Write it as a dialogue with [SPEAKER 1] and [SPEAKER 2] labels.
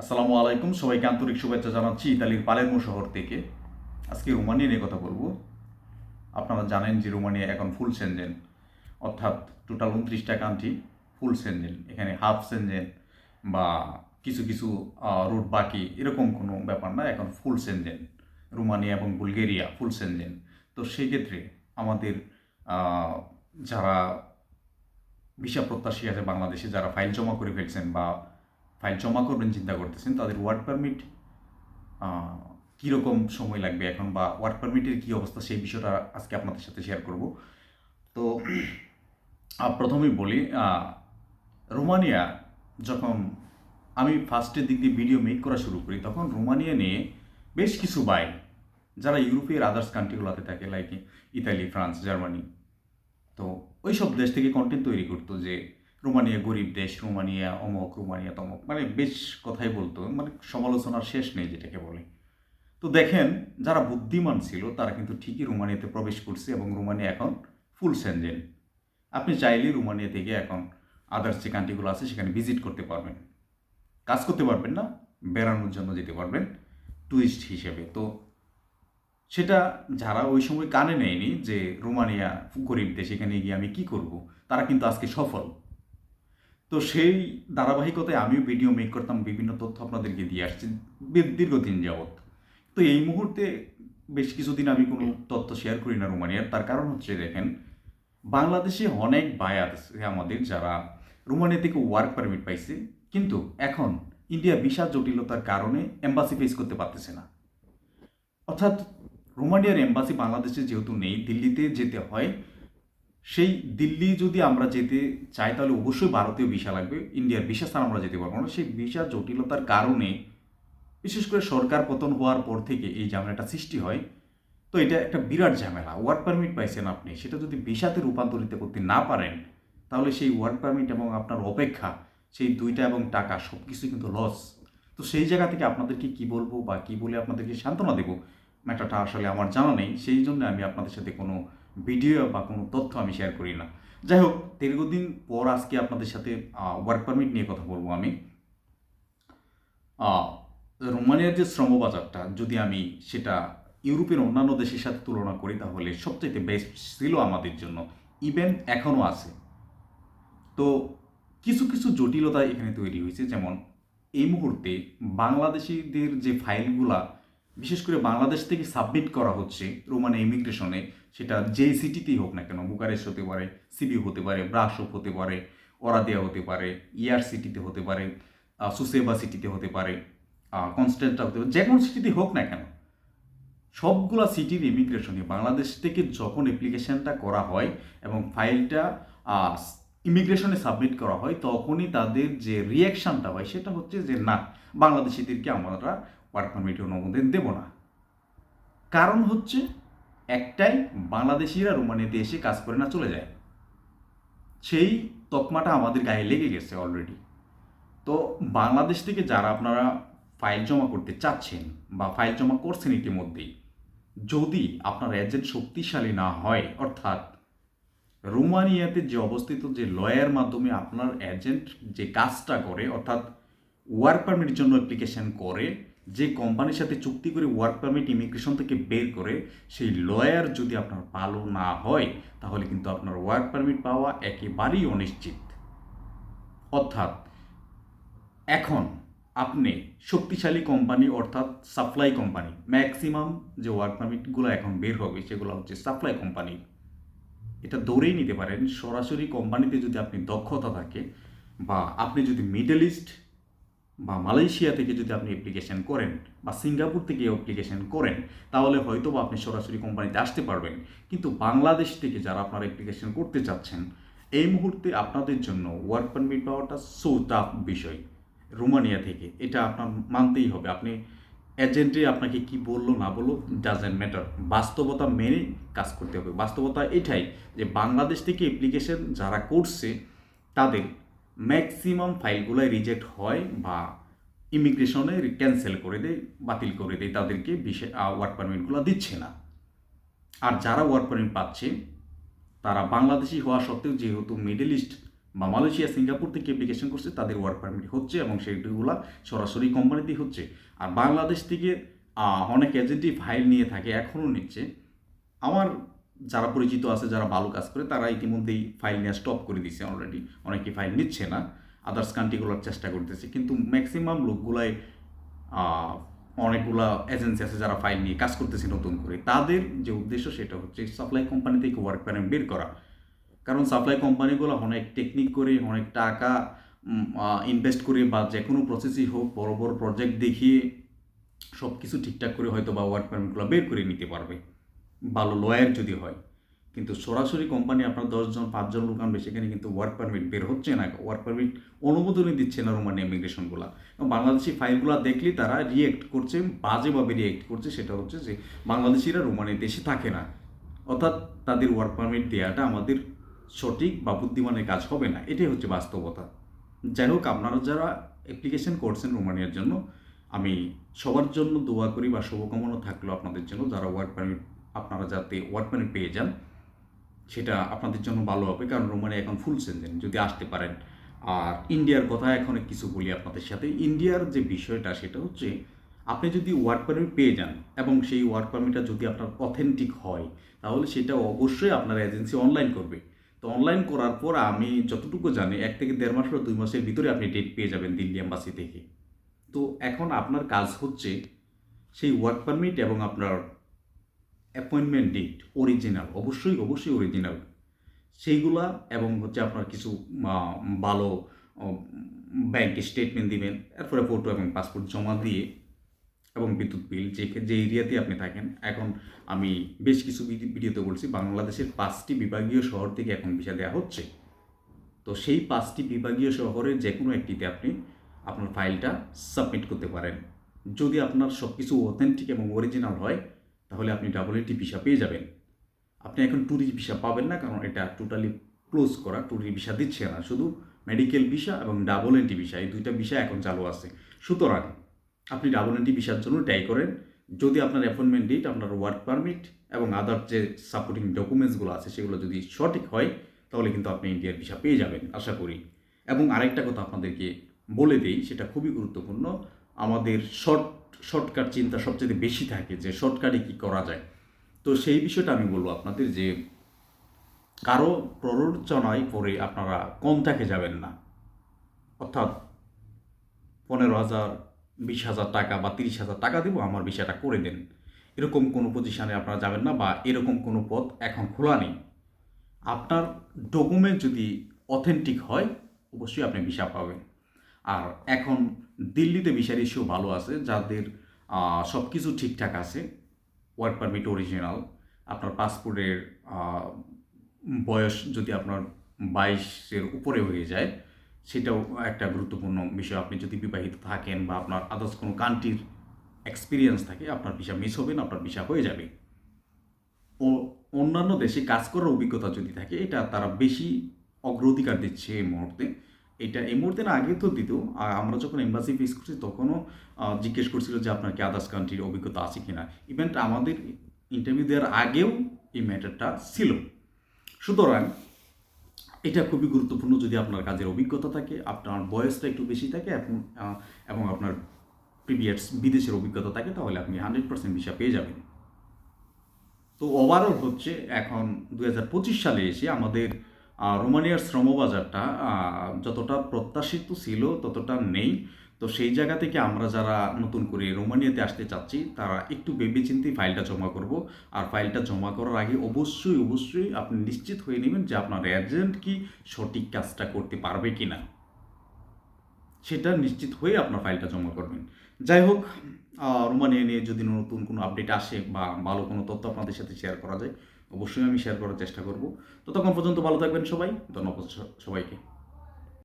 [SPEAKER 1] আসসালামু আলাইকুম, সবাইকে আন্তরিক শুভেচ্ছা জানাচ্ছি ইতালির পালেরমো শহর থেকে। আজকে রোমানিয়া নিয়ে কথা বলব। আপনারা জানেন যে রোমানিয়া এখন ফুল সেনজেন অর্থাৎ টোটাল উনত্রিশটা কান্ট্রি ফুল সেনজেন এখানে হাফ সেনজেন বা কিছু কিছু রুট বাকি, এরকম কোনো ব্যাপার না, এখন ফুল সেনজেন রোমানিয়া এবং বুলগেরিয়া ফুল সেনজেন তো সেই ক্ষেত্রে আমাদের যারা ভিসা প্রত্যাশী আছে বাংলাদেশে, যারা ফাইল জমা করে ফেলছেন বা ফাইল জমা করবেন, চিন্তা করতেছেন, তাদের ওয়ার্ক পারমিট কীরকম সময় লাগবে এখন বা ওয়ার্ক পারমিটের কী অবস্থা, সেই বিষয়টা আজকে আপনাদের সাথে শেয়ার করব। তো প্রথমেই বলি রোমানিয়া যখন আমি ফার্স্টের দিক দিয়ে ভিডিও মেক করা শুরু করি, তখন রোমানিয়া নিয়ে বেশ কিছু বাই যারা ইউরোপের আদার্স কান্ট্রিগুলোতে থাকে লাইক ইতালি, ফ্রান্স, জার্মানি, তো ওই সব দেশ থেকে কন্টেন্ট তৈরি করতো যে রোমানিয়া গরিব দেশ, রোমানিয়া অমক, রোমানিয়া তমক মানে বেশ কথাই বলতো মানে সমালোচনার শেষ নেই যেটাকে বলে। তো দেখেন, যারা বুদ্ধিমান ছিল, তারা কিন্তু ঠিকই রোমানিয়াতে প্রবেশ করছে এবং রোমানিয়া এখন ফুল সেনজেন আপনি চাইলেই রোমানিয়া থেকে এখন আদার্স যে কান্ট্রিগুলো আছে, সেখানে ভিজিট করতে পারবেন। কাজ করতে পারবেন না, বেড়ানোর জন্য যেতে পারবেন টুরিস্ট হিসেবে। তো সেটা যারা ওই সময় কানে নেয়নি যে রোমানিয়া গরিব দেশ, এখানে গিয়ে আমি কি করব, তারা কিন্তু আজকে সফল। তো সেই ধারাবাহিকতায় আমিও ভিডিও মেক করতাম, বিভিন্ন তথ্য আপনাদেরকে দিয়ে আসছি দীর- দীর্ঘদিন যাবৎ। তো এই মুহূর্তে বেশ কিছুদিন আমি কোনো তথ্য শেয়ার করি না রোমানিয়ার। তার কারণ হচ্ছে দেখেন, বাংলাদেশে অনেক বায়ার আছে আমাদের যারা রোমানিয়া থেকে ওয়ার্ক পারমিট পাইছে, কিন্তু এখন ইন্ডিয়া বিশাল জটিলতার কারণে এম্বাসি ফেস করতে পারতেছে না। অর্থাৎ রোমানিয়ার এম্বাসি বাংলাদেশে যেহেতু নেই, দিল্লিতে যেতে হয় সেই দিল্লি যদি আমরা যেতে চাই, তাহলে অবশ্যই ভারতীয় ভিসা লাগবে। ইন্ডিয়ার ভিসা ছাড়া আমরা যেতে পারব না। সেই ভিসা জটিলতার কারণে, বিশেষ করে সরকার পতন হওয়ার পর থেকে এই ঝামেলাটা সৃষ্টি হয়। তো এটা একটা বিরাট ঝামেলা। ওয়ার্ক পারমিট পাইছেন আপনি। সেটা যদি ভিসাতে রূপান্তরিত করতে না পারেন, তাহলে সেই ওয়ার্ক পারমিট এবং আপনার অপেক্ষা, সেই দুইটা এবং টাকা সব কিছু কিন্তু লস তো সেই জায়গা থেকে আপনাদেরকে কি বলব বা কি বলে আপনাদেরকে সান্ত্বনা দেবো? ম্যাটারটা আসলে আমার জানা নেই। সেই জন্য আমি আপনাদের সাথে কোনো ভিডিও বা কোনো তথ্য আমি শেয়ার করি না। যাই হোক দীর্ঘদিন পর আজকে আপনাদের সাথে ওয়ার্ক পারমিট নিয়ে কথা বলব আমি। রোমানিয়ার যে শ্রম বাজারটা, যদি আমি সেটা ইউরোপের অন্যান্য দেশের সাথে তুলনা করি, তাহলে সবচেয়ে বেস্ট ছিল আমাদের জন্য। ইভেন এখনও আছে। তো কিছু কিছু জটিলতা এখানে তৈরি হয়েছে। যেমন, এই মুহূর্তে বাংলাদেশিদের যে ফাইলগুলা বিশেষ করে বাংলাদেশ থেকে সাবমিট করা হচ্ছে রোমান ইমিগ্রেশনে সেটা যে সিটিতেই হোক না কেন, বুকারেস্ট হতে পারে সিবি হতে পারে ব্রাশপ হতে পারে, ওরাদিয়া হতে পারে, ইয়ার সিটিতে হতে পারে সুসেবা সিটিতে হতে পারে কনস্ট্যান্টা হতে পারে যে কোনো সিটিতে হোক না কেন, সবগুলা সিটির ইমিগ্রেশনে বাংলাদেশ থেকে যখন অ্যাপ্লিকেশনটা করা হয় এবং ফাইলটা ইমিগ্রেশনে সাবমিট করা হয়, তখনই তাদের যে রিয়াকশানটা হয়, সেটা হচ্ছে যে না, বাংলাদেশিদেরকে আমরা ওয়ার্ক পারমিটের অনুমোদন দেব না। কারণ হচ্ছে একটাই বাংলাদেশিরা রোমানিয়াতে এসে কাজ করে না, চলে যায়। সেই তকমাটা আমাদের গায়ে লেগে গেছে অলরেডি তো বাংলাদেশ থেকে যারা আপনারা ফাইল জমা করতে চাচ্ছেন বা ফাইল জমা করছেন ইতিমধ্যেই, যদি আপনার এজেন্ট শক্তিশালী না হয়, অর্থাৎ রোমানিয়াতে যে অবস্থিত যে লয়ার মাধ্যমে আপনার এজেন্ট যে কাজটা করে, অর্থাৎ ওয়ার্ক পারমিটের জন্য অ্যাপ্লিকেশন করে যে কোম্পানির সাথে চুক্তি করে ওয়ার্ক পারমিট ইমিগ্রেশন থেকে বের করে, সেই লয়ার যদি আপনার ভালো না হয়, তাহলে কিন্তু আপনার ওয়ার্ক পারমিট পাওয়া একেবারেই অনিশ্চিত। অর্থাৎ, এখন আপনি শক্তিশালী কোম্পানি অর্থাৎ সাপ্লাই কোম্পানি ম্যাক্সিমাম যে ওয়ার্ক পারমিটগুলো এখন বের হবে, সেগুলো হচ্ছে সাপ্লাই কোম্পানি এটা দৌড়েই নিতে পারেন, সরাসরি কোম্পানিতে যদি আপনি দক্ষতা থাকে বা আপনি যদি মিডল ইস্ট বা মালয়েশিয়া থেকে যদি আপনি অ্যাপ্লিকেশন করেন বা সিঙ্গাপুর থেকে অ্যাপ্লিকেশন করেন, তাহলে হয়তো বা আপনি সরাসরি কোম্পানিতে আসতে পারবেন। কিন্তু বাংলাদেশ থেকে যারা আপনারা অ্যাপ্লিকেশন করতে চাচ্ছেন, এই মুহূর্তে আপনাদের জন্য ওয়ার্ক পারমিট পাওয়াটা সো টাফ বিষয়। রোমানিয়া থেকে, এটা আপনার মানতেই হবে। আপনি এজেন্টে আপনাকে কি বলল, না বলল ডাজেন্ট ম্যাটার বাস্তবতা মেনে কাজ করতে হবে। বাস্তবতা এটাই যে বাংলাদেশ থেকে অ্যাপ্লিকেশন যারা করছে, তাদের ম্যাক্সিমাম ফাইলগুলোই রিজেক্ট হয় বা ইমিগ্রেশনে ক্যান্সেল করে দেয়, বাতিল করে দেয়, তাদেরকে বিশেষ ওয়ার্ক পারমিটগুলো দিচ্ছে না। আর যারা ওয়ার্ক পারমিট পাচ্ছে, তারা বাংলাদেশি হওয়া সত্ত্বেও যেহেতু মিডল ইস্ট বা মালয়েশিয়া সিঙ্গাপুর থেকে অ্যাপ্লিকেশন করছে, তাদের ওয়ার্ক পারমিট হচ্ছে এবং সেগুলো সরাসরি কোম্পানিতেই হচ্ছে। আর বাংলাদেশ থেকে অনেক এজেন্টই ফাইল নিয়ে থাকে এখনও নিচ্ছে। আমার যারা পরিচিত আছে, যারা ভালো কাজ করে, তারা ইতিমধ্যেই ফাইল নেওয়া স্টপ করে দিছে অলরেডি অনেকে ফাইল নিচ্ছে না আদার্স কান্ট্রিগুলোর চেষ্টা করতেছে। কিন্তু ম্যাক্সিমাম লোকগুলাই অনেকগুলা এজেন্সি আছে যারা ফাইল নিয়ে কাজ করতেছে নতুন করে। তাদের যে উদ্দেশ্য সেটা হচ্ছে সাপ্লাই কোম্পানি থেকে ওয়ার্ক প্যানেল বের করা। কারণ সাপ্লাই কোম্পানিগুলো অনেক টেকনিক করে, অনেক টাকা ইনভেস্ট করে বা যে কোনো প্রসেসই হোক, বড় বড় প্রজেক্ট দেখিয়ে সব কিছু ঠিকঠাক করে হয়তো বা ওয়ার্ক পারমিটগুলো বের করে নিতে পারবে। ভালো লয়ার যদি হয়, কিন্তু সরাসরি কোম্পানি আপনার দশজন, পাঁচজন লোক আনবে, সেখানে কিন্তু ওয়ার্ক পারমিট বের হচ্ছে না। ওয়ার্ক পারমিট অনুমোদনই দিচ্ছে না রোমানি ইমিগ্রেশনগুলো বাংলাদেশি ফাইলগুলো দেখলেই তারা রিয়েক্ট করছে, বাজেভাবে রিয়েক্ট করছে, সেটা হচ্ছে যে বাংলাদেশিরা রোমানি দেশে থাকে না। অর্থাৎ তাদের ওয়ার্ক পারমিট দেওয়াটা আমাদের সঠিক বা বুদ্ধিমানের কাজ হবে না। এটাই হচ্ছে বাস্তবতা। যাই হোক, আপনারা যারা অ্যাপ্লিকেশন করছেন রোমানিয়ার জন্য, আমি সবার জন্য দোয়া করি বা শুভকামনা থাকল আপনাদের জন্য, যারা ওয়ার্ক পারমিট আপনারা যাতে পারমিট পেয়ে যান, সেটা আপনাদের জন্য ভালো হবে, কারণ রোমানিয়া এখন ফুল সেনজেন যদি আসতে পারেন। আর ইন্ডিয়ার কথা এখন কিছু বলি আপনাদের সাথে। ইন্ডিয়ার যে বিষয়টা, সেটা হচ্ছে আপনি যদি ওয়ার্ক পারমিট পেয়ে যান, এবং সেই ওয়ার্ক পারমিটটা যদি আপনার অথেন্টিক হয়, তাহলে সেটা অবশ্যই আপনার এজেন্সি অনলাইন করবে। তো অনলাইন করার পর আমি যতটুকু জানি, এক থেকে দেড় মাস বা দুই মাসের ভিতরে আপনি ডেট পেয়ে যাবেন দিল্লি এম্বাসি থেকে। তো এখন আপনার কাজ হচ্ছে সেই ওয়ার্ক পারমিট এবং আপনার অ্যাপয়েন্টমেন্ট ডেট অরিজিনাল অবশ্যই অবশ্যই অরিজিনাল সেইগুলা এবং হচ্ছে আপনার কিছু ভালো ব্যাংক স্টেটমেন্ট দিবেন, এরপরে ফটো এবং পাসপোর্ট জমা দিয়ে এবং বিদ্যুৎ বিল, যে যে এরিয়াতে আপনি থাকেন। এখন আমি বেশ কিছু ভিডি- ভিডিওতে বলছি, বাংলাদেশের পাঁচটি বিভাগীয় শহর থেকে এখন ভিসা দেওয়া হচ্ছে। তো সেই পাঁচটি বিভাগীয় শহরের যে কোনো একটিতে আপনি আপনার ফাইলটা সাবমিট করতে পারেন। যদি আপনার সব কিছু অথেন্টিক এবং অরিজিনাল হয় তাহলে আপনি ডাবল এটি ভিসা পেয়ে যাবেন। আপনি এখন ট্যুরিস্ট ভিসা পাবেন না, কারণ এটা টোটালি ক্লোজ করা ট্যুরিস্ট ভিসা দিচ্ছে না। শুধু মেডিকেল ভিসা এবং ডাবল এন্টি ভিসা এই দুইটা ভিসা এখন চালু আছে। সুতরাং আপনি ডাবল এন্টি ভিসার জন্য ট্রাই করেন। যদি আপনার অ্যাপয়েন্টমেন্ট ডেট আপনার ওয়ার্ক পারমিট এবং আদার যে সাপোর্টিং ডকুমেন্টসগুলো আছে, সেগুলো যদি সঠিক হয়, তাহলে কিন্তু আপনি ইন্ডিয়ার ভিসা পেয়ে যাবেন, আশা করি। এবং আরেকটা কথা আপনাদেরকে বলে দিই, সেটা খুবই গুরুত্বপূর্ণ। আমাদের শর্ট শর্টকাট চিন্তা সবচেয়ে বেশি থাকে যে শর্টকাটে কী করা যায়। তো সেই বিষয়টা আমি বলব আপনাদের যে কারও প্ররোচনায় পরে আপনারা কম থাকে যাবেন না। অর্থাৎ পনেরো হাজার, বিশ হাজার টাকা বা তিরিশ হাজার টাকা দেবো, আমার বিষয়টা করে দেন। এরকম কোনো পজিশানে আপনারা যাবেন না বা এরকম কোনো পথ এখন খোলা নেই। আপনার ডকুমেন্ট যদি অথেন্টিক হয়, অবশ্যই আপনি ভিসা পাবেন। আর এখন দিল্লিতে ভিসার ইস্যু ভালো আছে, যাদের সব কিছু ঠিকঠাক আছে ওয়ার্ক পারমিট অরিজিনাল আপনার পাসপোর্টের বয়স যদি আপনার বাইশের উপরে হয়ে যায়, সেটাও একটা গুরুত্বপূর্ণ বিষয়। আপনি যদি বিবাহিত থাকেন বা আপনার আদার্স কোনো কান্ট্রির এক্সপিরিয়েন্স থাকে, আপনার ভিসা মিস হবে না, আপনার ভিসা হয়ে যাবে। ও, অন্যান্য দেশে কাজ করার অভিজ্ঞতা যদি থাকে, এটা তারা বেশি অগ্রাধিকার দিচ্ছে এই মুহূর্তে। এটা এই মুহূর্তে না, আগে তো দিত। আর আমরা যখন এম্বাসি ফেস করছি, তখনও জিজ্ঞেস করছিল যে আপনার কি আদার্স কান্ট্রির অভিজ্ঞতা আছে কিনা? ইভেন আমাদের ইন্টারভিউ দেওয়ার আগেও এই ম্যাটারটা ছিল। সুতরাং, এটা খুবই গুরুত্বপূর্ণ যদি আপনার কাজের অভিজ্ঞতা থাকে, আপনার বয়সটা একটু বেশি থাকে এবং আপনার প্রিভিয়াস বিদেশের অভিজ্ঞতা থাকে, তাহলে আপনি হান্ড্রেড পার্সেন্ট ভিসা পেয়ে যাবেন। তো ওভারঅল হচ্ছে, এখন দু হাজার পঁচিশ সালে এসে আমাদের রোমানিয়ার শ্রমবাজারটা যতটা প্রত্যাশিত ছিল ততটা নেই। তো সেই জায়গা থেকে আমরা যারা নতুন করে রোমানিয়াতে আসতে চাচ্ছি, তারা একটু ভেবেচিন্তে ফাইলটা জমা করব। আর ফাইলটা জমা করার আগে অবশ্যই অবশ্যই আপনি নিশ্চিত হয়ে নেবেন যে আপনার এজেন্ট কি সঠিক কাজটা করতে পারবে কি না সেটা নিশ্চিত হয়ে আপনার ফাইলটা জমা করবেন। যাই হোক রোমানিয়া নিয়ে যদি নতুন কোনো আপডেট আসে বা ভালো কোনো তথ্য আপনাদের সাথে শেয়ার করা যায় অবশ্যই আমি শেয়ার করার চেষ্টা করব। তো তখন পর্যন্ত ভালো থাকবেন সবাই। ধন্যবাদ সবাইকে।